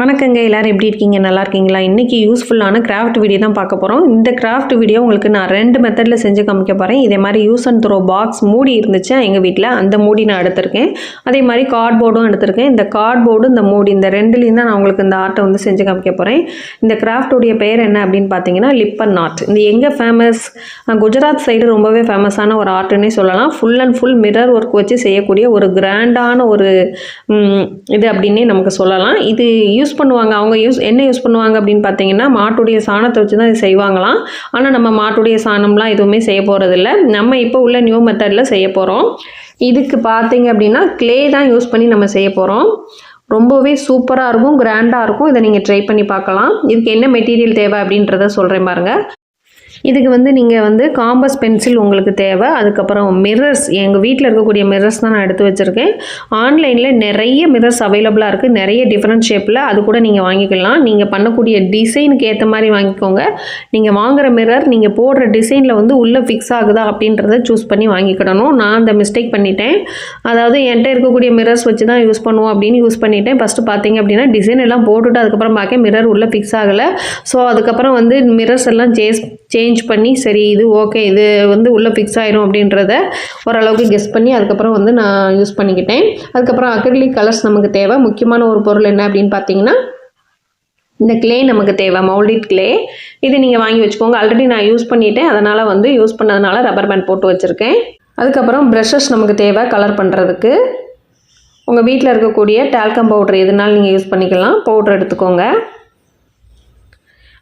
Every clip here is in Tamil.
வணக்கங்க எல்லாரும் எப்படி இருக்கீங்க? நல்லா இருக்கீங்களா? இன்றைக்கி யூஸ்ஃபுல்லான கிராஃப்ட் வீடியோ தான் பார்க்க போகிறோம் இந்த கிராஃப்ட் வீடியோ உங்களுக்கு நான் ரெண்டு மெத்தடில் செஞ்சு காமிக்க போகிறேன் இதே மாதிரி யூஸ் அண்ட் த்ரோ பாக்ஸ் மூடி இருந்துச்சு எங்கள் வீட்டில் அந்த மூடி நான் எடுத்திருக்கேன். அதே மாதிரி கார்ட்போர்டும் எடுத்திருக்கேன். இந்த கார்ட்போர்டு இந்த மூடி இந்த ரெண்டுலேயும் தான் நான் உங்களுக்கு இந்த ஆர்ட்டை வந்து செஞ்சு காமிக்க போகிறேன் இந்த கிராஃப்டுடைய பெயர் என்ன அப்படின்னு பார்த்தீங்கன்னா லிப்பன் ஆர்ட் இந்த எங்கே ஃபேமஸ் குஜராத் சைடு ரொம்பவே ஃபேமஸான ஒரு ஆர்ட்டுன்னே சொல்லலாம். Full and full mirror work வச்சு செய்யக்கூடிய ஒரு கிராண்டான ஒரு இது அப்படின்னே நமக்கு சொல்லலாம். இது யூஸ் பண்ணுவாங்க. அவங்க யூஸ் என்ன யூஸ் பண்ணுவாங்க அப்படின்னு பார்த்தீங்கன்னா மாட்டுடைய சாணத்தை வச்சு தான் இது செய்வாங்களாம். ஆனால் நம்ம மாட்டுடைய சாணம்லாம் எதுவுமே செய்ய போகிறதில்ல நம்ம இப்போ உள்ள நியூ மெத்தடில் செய்ய போகிறோம் இதுக்கு பார்த்தீங்க அப்படின்னா க்ளே தான் யூஸ் பண்ணி நம்ம செய்ய போகிறோம் ரொம்பவே சூப்பராக இருக்கும் கிராண்டாக இருக்கும். இதை நீங்கள் ட்ரை பண்ணி பார்க்கலாம். இதுக்கு என்ன மெட்டீரியல் தேவை அப்படின்றத சொல்கிறேன் பாருங்கள் இதுக்கு வந்து நீங்கள் வந்து காம்பஸ் பென்சில் உங்களுக்கு தேவை. அதுக்கப்புறம் மிரர்ஸ் எங்கள் வீட்டில் இருக்கக்கூடிய மிரர்ஸ் தான் நான் எடுத்து வச்சுருக்கேன். ஆன்லைனில் நிறைய மிரர்ஸ் அவைலபிளாக இருக்குது நிறைய டிஃப்ரெண்ட் ஷேப்பில் அது கூட நீங்கள் வாங்கிக்கலாம். நீங்கள் பண்ணக்கூடிய டிசைனுக்கு ஏற்ற மாதிரி வாங்கிக்கோங்க. நீங்கள் வாங்குகிற மிரர் நீங்கள் போடுற டிசைனில் வந்து உள்ளே ஃபிக்ஸ் ஆகுதா அப்படின்றத சூஸ் பண்ணி வாங்கிக்கிடணும். நான் அந்த மிஸ்டேக் பண்ணிட்டேன். அதாவது என்கிட்ட இருக்கக்கூடிய மிரர்ஸ் வச்சு தான் யூஸ் பண்ணுவோம் அப்படின்னு யூஸ் பண்ணிட்டேன். ஃபஸ்ட்டு பார்த்தீங்க அப்படின்னா டிசைன் எல்லாம் போட்டுவிட்டு அதுக்கப்புறம் பார்க்க மிரர் உள்ளே ஃபிக்ஸ் ஆகலை. ஸோ அதுக்கப்புறம் வந்து மிரர்ஸ் எல்லாம் சேஸ் சேஞ்ச் பண்ணி சரி இது ஓகே இது வந்து உள்ளே ஃபிக்ஸ் ஆயிரும் அப்படின்றத ஓரளவுக்கு கெஸ் பண்ணி அதுக்கப்புறம் வந்து நான் யூஸ் பண்ணிக்கிட்டேன். அதுக்கப்புறம் அக்ரிலிக் கலர்ஸ் நமக்கு தேவை. முக்கியமான ஒரு பொருள் என்ன அப்படின்னு பார்த்தீங்கன்னா இந்த க்ளே நமக்கு தேவை மௌல்டிட் க்ளே இது நீங்கள் வாங்கி வச்சுக்கோங்க. ஆல்ரெடி நான் யூஸ் பண்ணிட்டேன். அதனால் வந்து யூஸ் பண்ணதுனால ரப்பர் பேண்ட் போட்டு வச்சுருக்கேன். அதுக்கப்புறம் ப்ரஷஸ் நமக்கு தேவை கலர் பண்ணுறதுக்கு உங்கள் வீட்டில் இருக்கக்கூடிய டால்கம் பவுடர் எதுனாலும் நீங்கள் யூஸ் பண்ணிக்கலாம். பவுடர் எடுத்துக்கோங்க.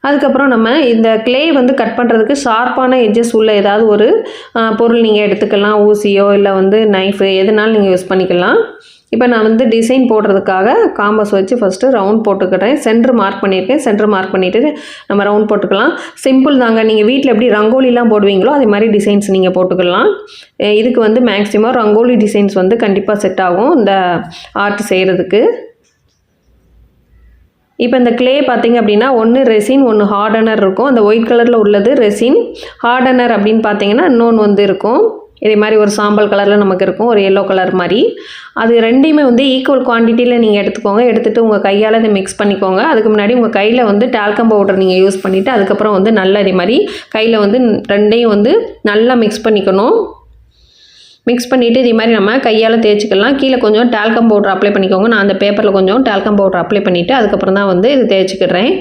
அதுக்கப்புறம் நம்ம இந்த க்ளே வந்து கட் பண்ணுறதுக்கு ஷார்ப்பான எட்ஜஸ் உள்ள ஏதாவது ஒரு பொருள் நீங்கள் எடுத்துக்கலாம். ஊசியோ இல்லை வந்து நைஃபு எதுனாலும் நீங்கள் யூஸ் பண்ணிக்கலாம். இப்போ நான் வந்து டிசைன் போடுறதுக்காக காம்பஸ் வச்சு ஃபஸ்ட்டு ரவுண்ட் போட்டுக்கிறேன். சென்ட்ரு மார்க் பண்ணியிருக்கேன். சென்ட்ரு மார்க் பண்ணிவிட்டு நம்ம ரவுண்ட் போட்டுக்கலாம். சிம்பிள் தாங்க. நீங்கள் வீட்டில் எப்படி ரங்கோலிலாம் போடுவீங்களோ அதே மாதிரி டிசைன்ஸ் நீங்கள் போட்டுக்கலாம். இதுக்கு வந்து மேக்ஸிமம் ரங்கோலி டிசைன்ஸ் வந்து கண்டிப்பாக செட் ஆகும். இந்த ஆர்ட் செய்கிறதுக்கு இப்போ இந்த க்ளே பார்த்தீங்க அப்படின்னா ஒன்று ரெசின் ஒன்று ஹார்டனர் இருக்கும். அந்த ஒயிட் கலரில் உள்ளது ரெசின் ஹார்டனர் அப்படின்னு பார்த்தீங்கன்னா இன்னொன்று வந்து இருக்கும். இதே மாதிரி ஒரு சாம்பல் கலரில் நமக்கு இருக்கும் ஒரு எல்லோ கலர் மாதிரி. அது ரெண்டையுமே வந்து ஈக்குவல் குவான்டிட்டியில் நீங்கள் எடுத்துக்கோங்க. எடுத்துகிட்டு உங்கள் கையால் இதை மிக்ஸ் பண்ணிக்கோங்க. அதுக்கு முன்னாடி உங்கள் கையில் வந்து டால்கம் பவுடர் நீங்கள் யூஸ் பண்ணிவிட்டு அதுக்கப்புறம் வந்து நல்லா இதே மாதிரி கையில் வந்து ரெண்டையும் வந்து நல்லா மிக்ஸ் பண்ணிக்கணும். மிக்ஸ் பண்ணிவிட்டு இதே மாதிரி நம்ம கையால் தேய்ச்சிக்கலாம். கீழே கொஞ்சம் டால்கம் பவுடர் அப்ளை பண்ணிக்கோங்க. நான் அந்த பேப்பரில் கொஞ்சம் டால்கம் பவுடர் அப்ளை பண்ணிவிட்டு அதுக்கப்புறம் தான் வந்து இது தேய்ச்சிக்கிறேன்.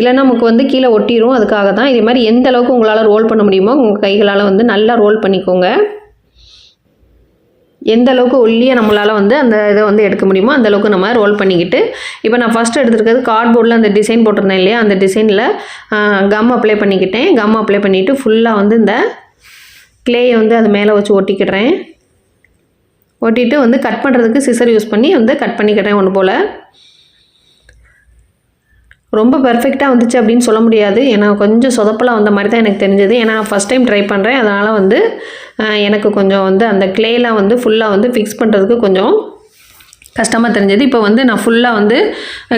இல்லைனா நமக்கு வந்து கீழே ஒட்டிரும். அதுக்காக தான் இதே மாதிரி எந்த அளவுக்கு உங்களால் ரோல் பண்ண முடியுமோ உங்கள் கைகளால் வந்து நல்லா ரோல் பண்ணிக்கோங்க. எந்த அளவுக்கு ஒல்லியாக நம்மளால் வந்து அந்த இதை வந்து எடுக்க முடியுமோ அந்த அளவுக்கு நம்ம ரோல் பண்ணிக்கிட்டு இப்போ நான் ஃபஸ்ட்டு எடுத்துருக்கிறது கார்ட்போர்டில் அந்த டிசைன் போட்டிருந்தேன் இல்லையா? அந்த டிசைனில் கம் அப்ளை பண்ணிக்கிட்டேன். கம் அப்ளை பண்ணிவிட்டு ஃபுல்லாக வந்து இந்த கிளேயை வந்து அது மேலே வச்சு ஒட்டிக்கிடுறேன். ஒட்டிட்டு வந்து கட் பண்ணுறதுக்கு சிசர் யூஸ் பண்ணி வந்து கட் பண்ணிக்கிறேன் ஒன்று போல். ரொம்ப பர்ஃபெக்டாக வந்துச்சு அப்படின்னு சொல்ல முடியாது. ஏன்னா கொஞ்சம் சொதப்பலாக வந்த மாதிரி தான் எனக்கு தெரிஞ்சது. ஏன்னா நான் ஃபஸ்ட் டைம் ட்ரை பண்ணுறேன் அதனால் வந்து எனக்கு கொஞ்சம் வந்து அந்த கிளேலாம் வந்து ஃபுல்லாக வந்து ஃபிக்ஸ் பண்ணுறதுக்கு கொஞ்சம் கஷ்டமாக தெரிஞ்சது. இப்போ வந்து நான் ஃபுல்லாக வந்து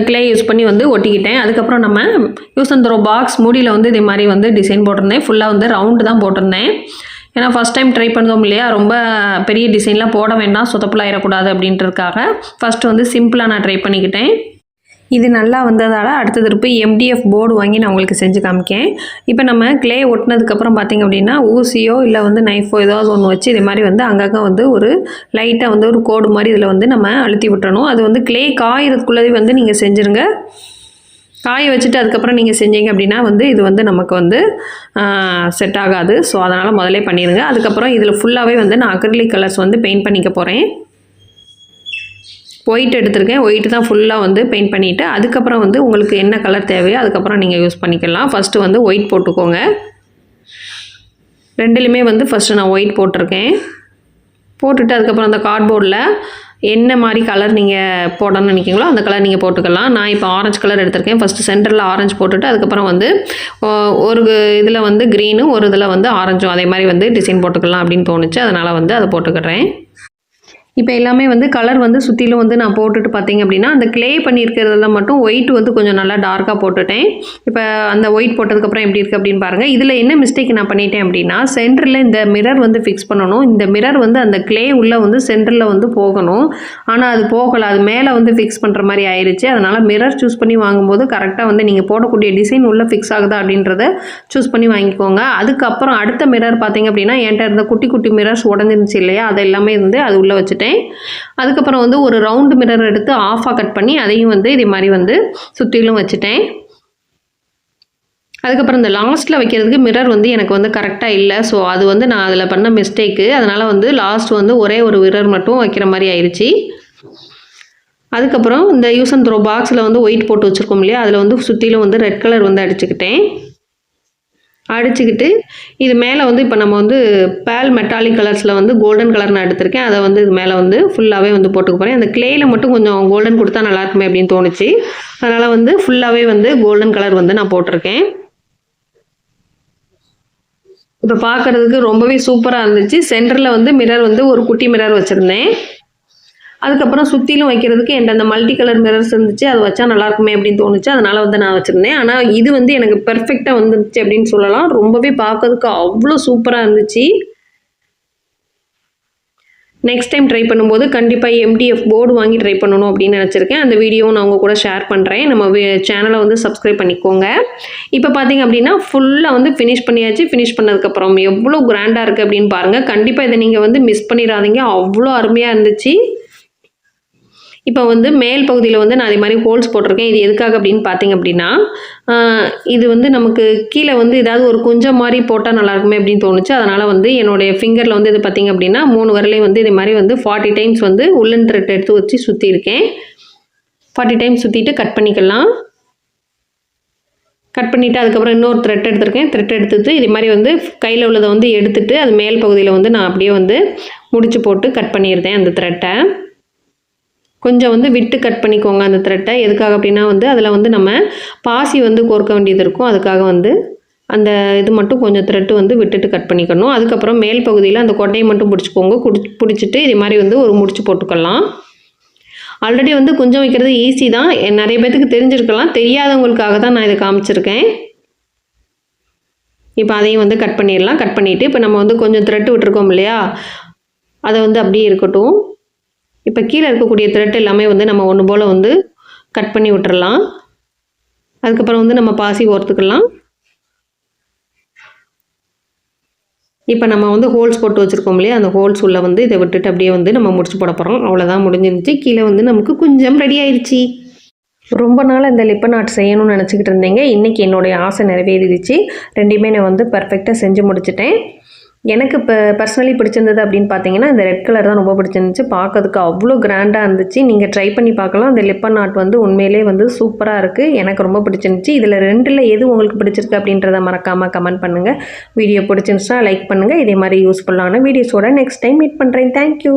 க்ளே யூஸ் பண்ணி வந்து ஒட்டிக்கிட்டேன். அதுக்கப்புறம் நம்ம யூஸ் அண்ட் த்ரோ பாக்ஸ் மூடியில் வந்து இதே மாதிரி வந்து டிசைன் போட்டிருந்தேன். ஃபுல்லாக வந்து ரவுண்டு தான் போட்டிருந்தேன். ஏன்னா ஃபஸ்ட் டைம் ட்ரை பண்ணோம் இல்லையா? ரொம்ப பெரிய டிசைன்லாம் போட வேண்டாம் சொதப்பலாயிடக்கூடாது அப்படின்றதுக்காக ஃபஸ்ட்டு வந்து சிம்பிளாக நான் ட்ரை பண்ணிக்கிட்டேன். இது நல்லா வந்ததால் அடுத்த திருப்பி எம்டிஎஃப் போர்டு வாங்கி நான் உங்களுக்கு செஞ்சு காமிக்கேன். இப்போ நம்ம க்ளே ஒட்டினதுக்கப்புறம் பார்த்தீங்க அப்படின்னா ஊசியோ இல்லை வந்து நைஃபோ ஏதாவது ஒன்று வச்சு இது மாதிரி வந்து அங்கங்கே வந்து ஒரு லைட்டாக வந்து ஒரு கோடு மாதிரி இதில் வந்து நம்ம அழுத்தி விட்டுறணும். அது வந்து க்ளே காயறதுக்குள்ளே வந்து நீங்கள் செஞ்சுருங்க. காய வச்சுட்டு அதுக்கப்புறம் நீங்கள் செஞ்சீங்க அப்படின்னா வந்து இது வந்து நமக்கு வந்து செட் ஆகாது. ஸோ அதனால் முதலே பண்ணிடுங்க அதுக்கப்புறம் இதில் ஃபுல்லாகவே வந்து நான் அக்ரிலிக் கலர்ஸ் வந்து பெயிண்ட் பண்ணிக்க போகிறேன் ஒயிட் எடுத்திருக்கேன். ஒயிட் தான் ஃபுல்லாக வந்து பெயிண்ட் பண்ணிவிட்டு அதுக்கப்புறம் வந்து உங்களுக்கு என்ன கலர் தேவையோ அதுக்கப்புறம் நீங்கள் யூஸ் பண்ணிக்கலாம். ஃபஸ்ட்டு வந்து ஒயிட் போட்டுக்கோங்க. ரெண்டுலேயுமே வந்து ஃபஸ்ட்டு நான் ஒயிட் போட்டிருக்கேன். போட்டுட்டு அதுக்கப்புறம் அந்த கார்ட்போர்டில் என்ன மாதிரி கலர் நீங்கள் போடணும்னு நினைக்கிங்களோ அந்த கலர் நீங்கள் போட்டுக்கலாம். நான் இப்போ ஆரஞ்சு கலர் எடுத்திருக்கேன். ஃபஸ்ட்டு சென்டரில் ஆரஞ்சு போட்டுட்டு அதுக்கப்புறம் வந்து ஓ- ஒரு இதில் வந்து க்ரீனும் ஒரு இதில் வந்து ஆரஞ்சும் அதே மாதிரி வந்து டிசைன் போட்டுக்கலாம் அப்படின்னு தோணுச்சு. அதனால் வந்து அதை போட்டுக்கிறேன். இப்போ எல்லாமே வந்து கலர் வந்து சுற்றிலும் வந்து நான் போட்டுட்டு பார்த்தீங்க அப்படின்னா அந்த க்ளே பண்ணியிருக்கிறதுல மட்டும் ஒயிட் வந்து கொஞ்சம் நல்லா டார்க்காக போட்டுட்டேன். இப்போ அந்த ஒயிட் போட்டதுக்கப்புறம் எப்படி இருக்குது அப்படின்னு பாருங்கள் இதில் என்ன மிஸ்டேக் நான் பண்ணிட்டேன் அப்படின்னா சென்டரில் இந்த மிரர் வந்து ஃபிக்ஸ் பண்ணணும். இந்த மிரர் வந்து அந்த க்ளே உள்ளே வந்து சென்டரில் வந்து போகணும். ஆனால் அது போகலை. அது மேலே வந்து ஃபிக்ஸ் பண்ணுற மாதிரி ஆயிடுச்சு அதனால் மிரர் சூஸ் பண்ணி வாங்கும்போது கரெக்டாக வந்து நீங்கள் போடக்கூடிய டிசைன் உள்ளே ஃபிக்ஸ் ஆகுதா அப்படின்றத சூஸ் பண்ணி வாங்கிக்கோங்க. அதுக்கப்புறம் அடுத்த மிரர் பார்த்தீங்க அப்படின்னா என்கிட்ட இருந்த குட்டி குட்டி மிரர்ஸ் உடஞ்சிருந்துச்சு இல்லையா? அது எல்லாமே வந்து அது உள்ளே வச்சுட்டேன் அதுக்கப்புறம் வந்து ஒரு ரவுண்டு மிரர் எடுத்து ஆஃபாக கட் பண்ணி அதையும் வந்து இதே மாதிரி வந்து சுற்றிலும் வச்சுட்டேன். அதுக்கப்புறம் இந்த லாஸ்ட்டில் வைக்கிறதுக்கு மிரர் வந்து எனக்கு வந்து கரெக்டாக இல்லை. ஸோ அது வந்து நான் அதில் பண்ண மிஸ்டேக்கு அதனால் வந்து லாஸ்ட் வந்து ஒரே ஒரு மிரர் மட்டும் வைக்கிற மாதிரி ஆயிடுச்சு அதுக்கப்புறம் இந்த யூஸ் அண்ட் த்ரோ பாக்ஸில் வந்து ஒயிட் போட்டு வச்சுருக்கோம் இல்லையா? அதில் வந்து சுற்றிலும் வந்து ரெட் கலர் வந்து அடிச்சுக்கிட்டேன். அடிச்சுக்கிட்டு இது மேலே வந்து இப்போ நம்ம வந்து பேல் மெட்டாலிக் கலர்ஸில் வந்து கோல்டன் கலர் நான் எடுத்திருக்கேன். அதை வந்து இது மேலே வந்து ஃபுல்லாகவே வந்து போட்டுக்க போகிறேன் அந்த கிளேயில் மட்டும் கொஞ்சம் கோல்டன் கொடுத்தா நல்லா இருக்குமே அப்படின்னு தோணுச்சு. அதனால் வந்து ஃபுல்லாகவே வந்து கோல்டன் கலர் வந்து நான் போட்டிருக்கேன். இப்போ பார்க்குறதுக்கு ரொம்பவே சூப்பராக இருந்துச்சு. சென்டரில் வந்து மிரர் வந்து ஒரு குட்டி மிரர் வச்சுருந்தேன். அதுக்கப்புறம் சுற்றிலும் வைக்கிறதுக்கு என்கிட்ட அந்த மல்டி கலர் மிரர்ஸ் இருந்துச்சு. அது வச்சா நல்லாயிருக்குமே அப்படின்னு தோணுச்சு. அதனால் வந்து நான் வச்சுருந்தேன். ஆனால் இது வந்து எனக்கு பெர்ஃபெக்டாக வந்துருச்சு அப்படின்னு சொல்லலாம். ரொம்பவே பார்க்கறதுக்கு அவ்வளோ சூப்பராக இருந்துச்சு. நெக்ஸ்ட் டைம் ட்ரை பண்ணும்போது கண்டிப்பாக எம்டிஎஃப் போர்டு வாங்கி ட்ரை பண்ணணும் அப்படின்னு நினச்சிருக்கேன். அந்த வீடியோவும் நான் உங்கள் கூட ஷேர் பண்ணுறேன் நம்ம சேனலை வந்து சப்ஸ்கிரைப் பண்ணிக்கோங்க. இப்போ பார்த்தீங்க அப்படின்னா ஃபுல்லாக வந்து ஃபினிஷ் பண்ணியாச்சு. ஃபினிஷ் பண்ணதுக்கப்புறம் எவ்வளோ கிராண்டாக இருக்குது அப்படின்னு பாருங்கள் கண்டிப்பாக இதை நீங்கள் வந்து மிஸ் பண்ணிடாதீங்க. அவ்வளோ அருமையாக இருந்துச்சு. இப்போ வந்து மேல் பகுதியில் வந்து நான் அதே மாதிரி ஹோல்ஸ் போட்டிருக்கேன். இது எதுக்காக அப்படின்னு பார்த்தீங்க அப்படின்னா இது வந்து நமக்கு கீழே வந்து ஏதாவது ஒரு குஞ்சம் மாதிரி போட்டால் நல்லாயிருக்குமே அப்படின்னு தோணுச்சு. அதனால் வந்து என்னுடைய ஃபிங்கரில் வந்து இது பார்த்தீங்க அப்படின்னா மூணு வரலையும் வந்து இதே மாதிரி வந்து ஃபார்ட்டி டைம்ஸ் வந்து உள்ளன் த்ரெட் எடுத்து வச்சு சுற்றியிருக்கேன் ஃபார்ட்டி டைம்ஸ் சுற்றிட்டு கட் பண்ணிக்கலாம். கட் பண்ணிவிட்டு அதுக்கப்புறம் இன்னொரு த்ரெட் எடுத்திருக்கேன். த்ரெட் எடுத்துட்டு இது மாதிரி வந்து கையில் உள்ளதை வந்து எடுத்துட்டு அது மேல் பகுதியில் வந்து நான் அப்படியே வந்து முடிச்சு போட்டு கட் பண்ணியிருந்தேன் அந்த த்ரெட்டை கொஞ்சம் வந்து விட்டு கட் பண்ணிக்கோங்க அந்த த்ரெட்டை எதுக்காக அப்படின்னா வந்து அதில் வந்து நம்ம பாசி வந்து கோர்க்க வேண்டியது இருக்கும். அதுக்காக வந்து அந்த இது மட்டும் கொஞ்சம் த்ரெட்டு வந்து விட்டுட்டு கட் பண்ணிக்கணும். அதுக்கப்புறம் மேல் பகுதியில் அந்த கொட்டையை மட்டும் பிடிச்சிக்கோங்க. குடி பிடிச்சிட்டு இது மாதிரி வந்து ஒரு முடிச்சு போட்டுக்கலாம். ஆல்ரெடி வந்து கொஞ்சம் வைக்கிறது ஈஸி தான். நிறைய பேத்துக்கு தெரிஞ்சிருக்கலாம். தெரியாதவங்களுக்காக தான் நான் இதை காமிச்சிருக்கேன். இப்போ அதையும் வந்து கட் பண்ணிடலாம். கட் பண்ணிவிட்டு இப்போ நம்ம வந்து கொஞ்சம் த்ரெட்டு விட்டுருக்கோம் இல்லையா? அதை வந்து அப்படியே இருக்கட்டும். இப்போ கீழே இருக்கக்கூடிய த்ரெட் எல்லாமே வந்து நம்ம ஒன்று போல் வந்து கட் பண்ணி விட்டுறலாம். அதுக்கப்புறம் வந்து நம்ம பாசி ஓர்த்துக்கலாம் இப்போ நம்ம வந்து ஹோல்ஸ் போட்டு வச்சுருக்கோம் இல்லையா? அந்த ஹோல்ஸ் உள்ளே வந்து இதை விட்டுட்டு அப்படியே வந்து நம்ம முடிச்சு போட போகிறோம் அவ்வளோதான் முடிஞ்சிருந்துச்சு கீழே வந்து நமக்கு கொஞ்சம் ரெடி ஆயிடுச்சு ரொம்ப நாள் இந்த லிப்ப நாட் செய்யணும்னு நினச்சிக்கிட்டு இருந்தீங்க. இன்றைக்கி என்னுடைய ஆசை நிறைவேறிடுச்சு. ரெண்டுமே நான் வந்து பர்ஃபெக்டாக செஞ்சு முடிச்சிட்டேன். எனக்கு இப்போ பர்சனலி பிடிச்சிருந்தது அப்படின்னு பார்த்தீங்கன்னா இந்த ரெட் கலர் தான் ரொம்ப பிடிச்சிருந்துச்சு. பார்க்கறதுக்கு அவ்வளோ கிராண்டாக இருந்துச்சு. நீங்கள் ட்ரை பண்ணி பார்க்கலாம் அந்த லிப்பன் நாட் வந்து உண்மையிலே வந்து சூப்பராக இருக்குது எனக்கு ரொம்ப பிடிச்சிருந்துச்சு. இதில் ரெண்டில் எது உங்களுக்கு பிடிச்சிருக்கு அப்படின்றத மறக்காமல் கமெண்ட் பண்ணுங்கள் வீடியோ பிடிச்சிருந்துச்சுன்னா லைக் பண்ணுங்கள் இதே மாதிரி யூஸ்ஃபுல்லான வீடியோஸோட நெக்ஸ்ட் டைம் மீட் பண்ணுறேன் தேங்க்யூ